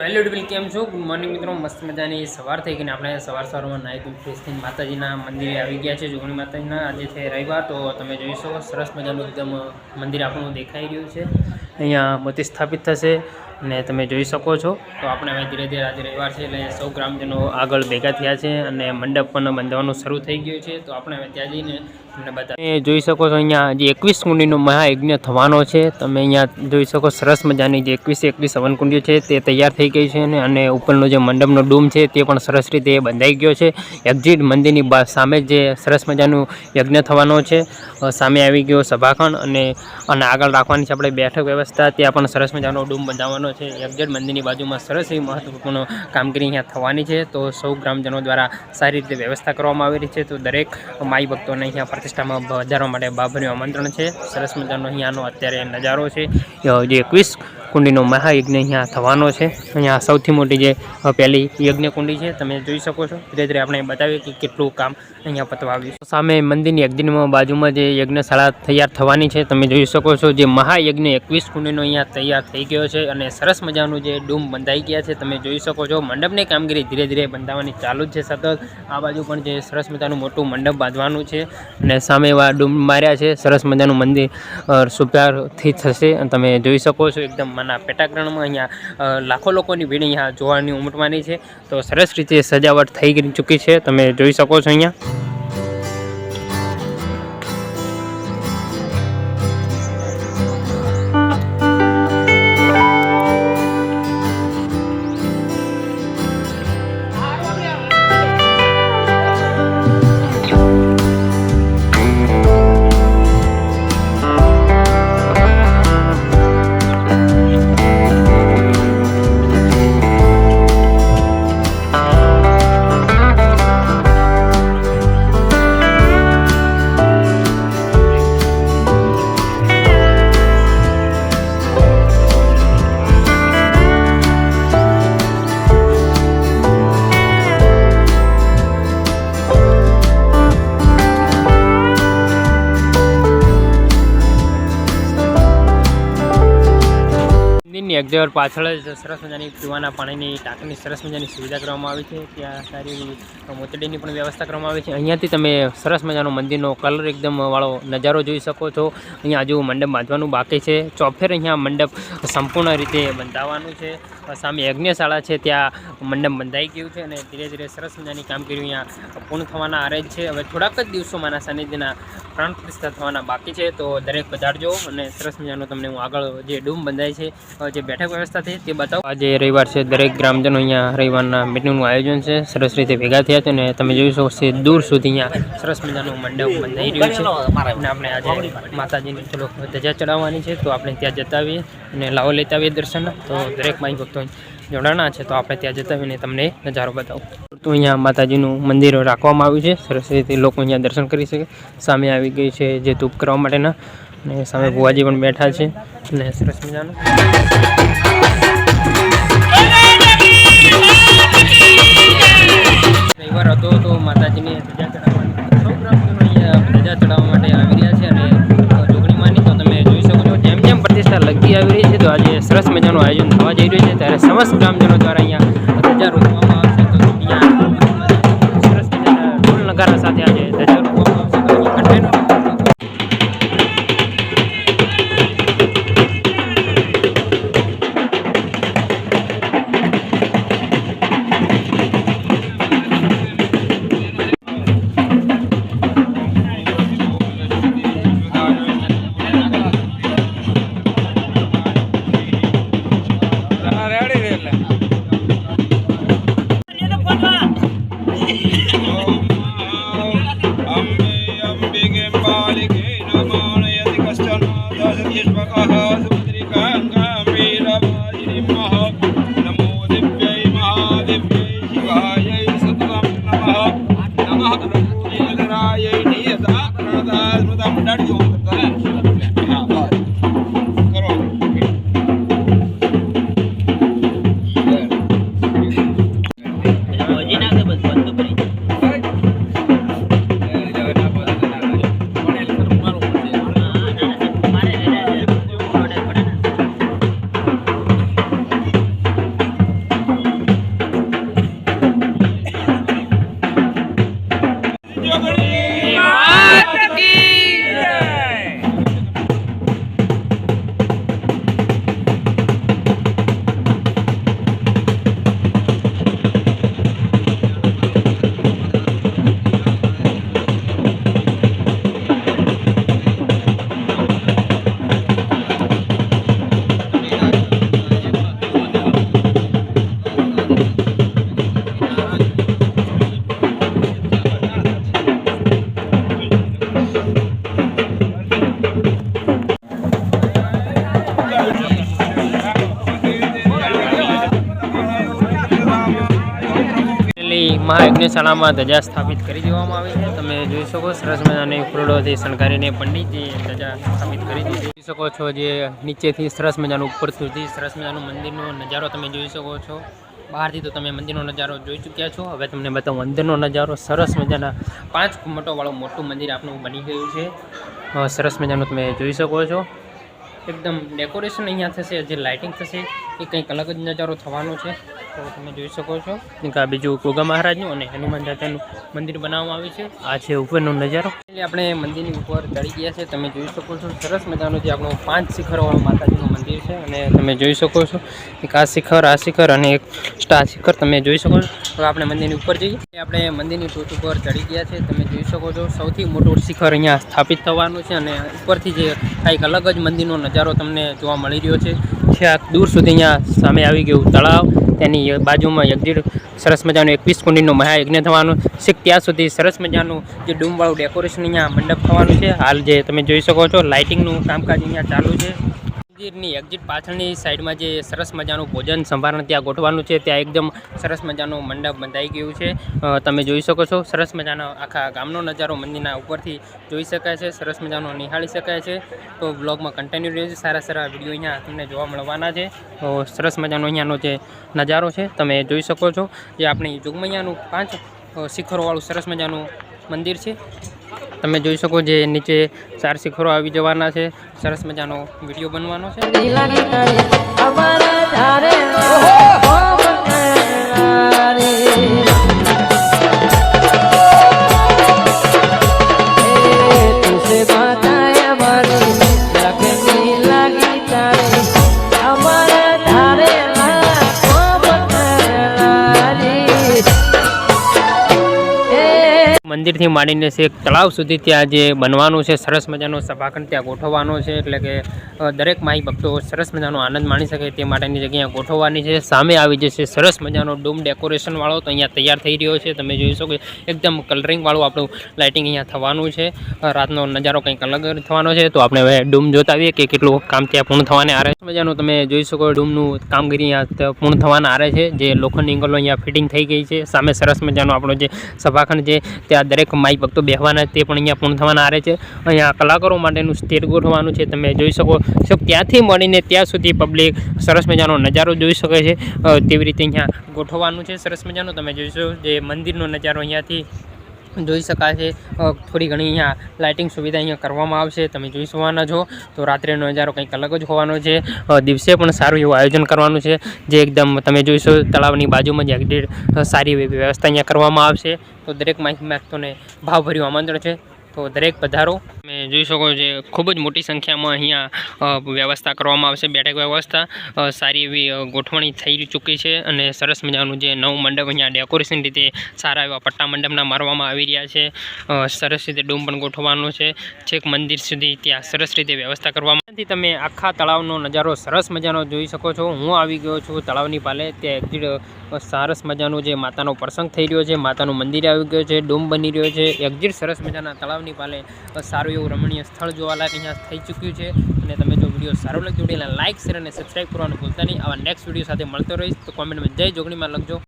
Hello double કેમ છો? Good morning મિત્રો, મસ્ત મજાની સવાર થઈ ગઈને આપણે સવાર સવારમાં નાહી ફ્રેશ થઈને માતાજીના મંદિરે આવી ગયા છે, જોગણી માતાજીના. આજે છે રવિવાર, તો તમે જોઈ શકો, સરસ મજાનું એકદમ મંદિર આપણું દેખાઈ રહ્યું છે. અહીંયા મોતી સ્થાપિત થશે. અને તમે જોઈ શકો છો. તો આપણે હવે ધીરે ધીરે આજે રવિવાર છે એટલે સૌ ગ્રામજનો આગળ ભેગા થયા છે અને મંડપ પણ બંધાવવાનું શરૂ થઈ ગયું છે. તો આપણે હવે ત્યાં જઈને તમને બતા જોઈ શકો છો અહીંયા જે એકવીસ કુંડીનો મહાયજ્ઞ થવાનો છે. તમે અહીંયા જોઈ શકો સરસ મજાની જે એકવીસ એકવીસ હવનકુંડીઓ છે તે તૈયાર થઈ ગઈ છે અને ઉપરનો જે મંડપનો ડૂમ છે તે પણ સરસ રીતે બંધાઈ ગયો છે. એક્ઝિટ મંદિરની સામે જે સરસ મજાનું યજ્ઞ થવાનો છે. સામે આવી ગયો સભાખંડ અને આગળ રાખવાની છે આપણે બેઠક વ્યવસ્થા. ત્યાં પણ સરસ મજાનો ડૂમ બંધાવવાનો છે. એક્ઝેટ મંદિરની બાજુમાં સરસ એવી મહત્વપૂર્ણ કામગીરી અહીંયા થવાની છે. તો સૌ ગ્રામજનો દ્વારા સારી રીતે વ્યવસ્થા કરવામાં આવી રહી છે. તો દરેક માઈ ભક્તોને અહીંયા પ્રતિષ્ઠામાં વધારવા માટે બાબરનું આમંત્રણ છે. સરસ મજાનો અહીંયાનો અત્યારે નજારો છે. જે એકવીસ કુંડીનો મહાયજ્ઞ અહીંયા થવાનો છે. અહીંયા સૌથી મોટી જે પહેલી યજ્ઞ કુંડી છે, તમે જોઈ શકો છો. ધીરે ધીરે આપણે બતાવીએ કે કેટલું કામ અહીંયા પતવા આવ્યું સામે મંદિરની યજ્ઞમાં બાજુમાં જે યજ્ઞશાળા તૈયાર થવાની છે, તમે જોઈ શકો છો જે મહાયજ્ઞ એકવીસ કુંડીનો અહીંયા તૈયાર થઈ ગયો છે અને સરસ મજાનું જે ડૂમ બંધાઈ ગયા છે, તમે જોઈ શકો છો. મંડપની કામગીરી ધીરે ધીરે બંધાવવાની ચાલુ છે સતત. આ બાજુ પણ જે સરસ મજાનું મોટું મંડપ બાંધવાનું છે અને સામે એવા ડૂમ માર્યા છે. સરસ મજાનું મંદિર સુપ્યારથી થશે અને તમે જોઈ શકો છો, એકદમ માના પેટાગ્રહણમાં અહીંયા લાખો લોકોની ભીડ અહીંયા જોવાની ઉમટવાની છે. તો સરસ રીતે સજાવટ થઈ ચૂકી છે. તમે જોઈ શકો છો અહીંયા. મંદિરની એક્ઝેક્ટ પાછળ જ સરસ મજાની પીવાના પાણીની ટાંકીની સરસ મજાની સુવિધા કરવામાં આવી છે ત્યાં સારી મોતડીની પણ વ્યવસ્થા કરવામાં આવી છે. અહીંયાથી તમે સરસ મજાનો મંદિરનો કલર એકદમ વાળો નજારો જોઈ શકો છો. અહીંયા હજુ મંડપ બાંધવાનું બાકી છે. ચોફેર અહીંયા મંડપ સંપૂર્ણ રીતે બંધાવવાનું છે. સામે યજ્ઞશાળા છે ત્યાં મંડપ બંધાઈ ગયું છે અને ધીરે ધીરે સરસ મજાની કામગીરી અહીંયા પૂર્ણ થવાના આરે જ છે. હવે થોડાક જ દિવસોમાં આના સાનિધ્યના પ્રાણ પ્રતિષ્ઠા થવાના બાકી છે તો દરેક પધારજો અને સરસ મજાનું તમને હું આગળ જે ડૂમ બંધાય છે અ, જે બેઠક વ્યવસ્થા છે તે બતાવો. આજે રવિવાર છે દરેક ગ્રામજનો અહીંયા રવિવારના મિટિંગનું આયોજન છે. સરસ રીતે ભેગા થયા છે અને તમે જોઈ શકો છો દૂર સુધી અહીંયા સરસ મજાનું મંડપ બંધાઈ રહ્યું છે. અને આપણે આજે માતાજીની ચલો ધજા ચડાવવાની છે તો આપણે ત્યાં જતા આવીએ અને લાવો લેતા આવીએ દર્શન. તો દરેક માઈ ભક્તો જોડાણા છે તો આપણે ત્યાં જતા આવીને તમને નજારો બતાવું. તો અહીંયા માતાજીનું મંદિર રાખવામાં આવ્યું છે. સરસ રીતે લોકો અહીંયા દર્શન કરી શકે. સામે આવી ગઈ છે જે ધૂપ કરવા માટેના અને સામે ભુવાજી પણ બેઠા છે. અને સરસ મજાનું. રવિવાર હતો તો માતાજીને ધજા ચડાવવાની પ્રોગ્રામ ધજા ચડાવવા માટે આવી રહ્યા છે અને જોગણીમાંની તો તમે જોઈ શકો છો. જેમ જેમ પ્રતિષ્ઠા લગતી આવી રહી છે, તો આજે સરસ મજાનું આયોજન થવા જઈ રહ્યું છે. ત્યારે સમસ્ત ગ્રામજનો દ્વારા Hare Maha. ಮಾತ મહાયજ્ઞશાળામાં ધજા સ્થાપિત કરી દેવામાં આવી છે. તમે જોઈ શકો સરસ મજાની ફૂલોથી શણગારીને પંડિતજી ધજા સ્થાપિત કરી દીધી. જોઈ શકો છો જે નીચેથી સરસ મજાનું ઉપર સુધી સરસ મજાનું મંદિરનો નજારો તમે જોઈ શકો છો. બહારથી તો તમે મંદિરનો નજારો જોઈ ચૂક્યા છો. હવે તમને બતાવું અંદરનો નજારો સરસ મજાના, પાંચ ઘુમટોવાળું મોટું મંદિર આપણું બની ગયું છે. સરસ મજાનું તમે જોઈ શકો છો. એકદમ ડેકોરેશન અહીંયા થશે, જે લાઇટિંગ થશે, એ કંઈક અલગ જ નજારો થવાનો છે. તો તમે જોઈ શકો છો કે આ બીજું ગોગા મહારાજનું અને હનુમાન દાદાનું મંદિર બનાવવામાં આવ્યું છે. આ છે ઉપરનો નજારો. આપણે મંદિરની ઉપર ચડી ગયા છે. તમે જોઈ શકો છો, સરસ મજાનું જે આપણું પાંચ શિખરવાળું માતાજીનું મંદિર છે અને તમે જોઈ શકો છો, એક આ શિખર આ શિખર અને એક સ્ટાર શિખર. તમે જોઈ શકો છો. આપણે મંદિરની ઉપર જઈએ. આપણે મંદિરની ટોચ ઉપર ચડી ગયા છે. તમે જોઈ શકો છો, સૌથી મોટું શિખર અહીંયા સ્થાપિત થવાનું છે અને ઉપરથી જે કંઈક અલગ જ મંદિરનો નજારો તમને જોવા મળી રહ્યો છે. આ દૂર સુધી અહીંયા સામે આવી ગયું તળાવ. તેની બાજુમાં યજ્ઞ સરસ મજાનું એકવીસ કુંડીનું મહાયજ્ઞ થવાનું. છે ત્યાં સુધી સરસ મજાનું જે ડૂમવાળું ડેકોરેશન અહીંયા મંડપ થવાનું છે. હાલ જે તમે જોઈ શકો છો લાઇટિંગનું કામકાજ અહીંયા ચાલુ છે. મંદિરની એક્ઝિટ પાછળની સાઈડમાં જે સરસ મજાનું ભોજન સંભારણ ત્યાં ગોઠવાનું છે. ત્યાં એકદમ સરસ મજાનું મંડપ બંધાઈ ગયું છે. તમે જોઈ શકો છો, સરસ મજાનો આખા ગામનો નજારો મંદિરના ઉપરથી જોઈ શકાય છે, સરસ મજાનો નિહાળી શકાય છે. તો બ્લોગમાં કન્ટિન્યુ છે સારા સારા વીડિયો અહીંયા તમને જોવા મળવાના છે. તો સરસ મજાનો અહીંયાનો જે નજારો છે, તમે જોઈ શકો છો. જે આપણી જોગમૈયાનું પાંચ શિખરોવાળું સરસ મજાનું મંદિર છે. તમે જોઈ શકો જે નીચે ચાર શિખરો આવી જવાના છે. સરસ મજાનો વીડિયો બનવાનો છે. મંદિરથી માંડીને છે તળાવ સુધી ત્યાં જે બનવાનું છે, સરસ મજાનો સભાખંડ ત્યાં ગોઠવવાનો છે, એટલે કે દરેક માહી ભક્તો સરસ મજાનો આનંદ માણી શકે તે માટેની જગ્યા ગોઠવવાની છે. સામે આવી જશે સરસ મજાનો ડૂમ ડેકોરેશનવાળો તો અહીંયા તૈયાર થઈ રહ્યો છે. તમે જોઈ શકો એકદમ કલરિંગવાળું આપણું લાઇટિંગ અહીંયા થવાનું છે. રાતનો નજારો કંઈક અલગ થવાનો છે. તો આપણે હવે ડૂમ જોતા આવીએ કે કેટલું કામ ત્યાં પૂર્ણ થવાને આરે મજાનું તમે જોઈ શકો ડૂમનું કામગીરી અહીંયા પૂર્ણ થવાના આરે છે. જે લોખંડની એંગલો અહીંયા ફિટિંગ થઈ ગઈ છે. સામે સરસ મજાનો આપણો જે સભાખંડ છે, ત્યાં દરેક માઈ ભક્તો બેહવાના તે પણ અહીંયા પૂર્ણ થવાના આરે છે. અહીંયા કલાકારો માટેનું સ્ટેજ ગોઠવાનું છે, તમે જોઈ શકો છો ત્યાંથી મળીને ત્યાં સુધી પબ્લિક સરસ મજાનો નજારો જોઈ શકે છે. તેવી રીતે અહીંયા ગોઠવવાનું છે સરસ મજાનો. તમે જોઈશો જે મંદિરનો નજારો અહીંયાથી જોઈ શકાશે થોડી ઘણી અહીંયા લાઇટિંગ સુવિધા અહીંયા કરવામાં આવશે. તમે જોઈ શકવાના છો. તો રાત્રેનો નજારો કંઈક અલગ જ હોવાનો છે. દિવસે પણ સારું એવું આયોજન કરવાનું છે. જે એકદમ તમે જોઈશો તળાવની બાજુમાં જ એક સારી એવી વ્યવસ્થા અહીંયા કરવામાં આવશે. તો દરેક માહિતી ભક્તોને ભાવભર્યું આમંત્રણ છે. તો દરેક પધારો. તમે જોઈ શકો છો ખૂબ જ મોટી સંખ્યામાં અહીંયા વ્યવસ્થા કરવામાં આવશે. બેઠક વ્યવસ્થા સારી એવી ગોઠવણી થઈ ચૂકી છે અને સરસ મજાનું જે નવું મંડપ અહીંયા ડેકોરેશન રીતે સારા એવા પટ્ટા મંડપના મારવામાં આવી રહ્યા છે. સરસ રીતે ડૂમ પણ ગોઠવવાનું છે. છેક મંદિર સુધી ત્યાં સરસ રીતે વ્યવસ્થા કરવામાં તમે આખા તળાવનો નજારો સરસ મજાનો જોઈ શકો છો. હું આવી ગયો છું તળાવની પાલે. ત્યાં એક્ઝિટ સરસ મજાનું જે માતાનો પ્રસંગ થઈ રહ્યો છે. માતાનું મંદિર આવી ગયું છે. ડૂમ બની રહ્યો છે. એક્ઝિટ સરસ મજાના તળાવની પાલે સારું એવું રમણીય સ્થળ જોવાલાયક અહીંયા થઈ ચૂક્યું છે. અને તમે જો વીડિયો સારો લાગતો વિડીયોને લાઇક શેર અને સબસ્ક્રાઈબ કરવાનું ભૂલતા નહીં. આવા નેક્સ્ટ વીડિયો સાથે મળતો રહીશ. તો કોમેન્ટમાં જય જોગણીમાં લખજો.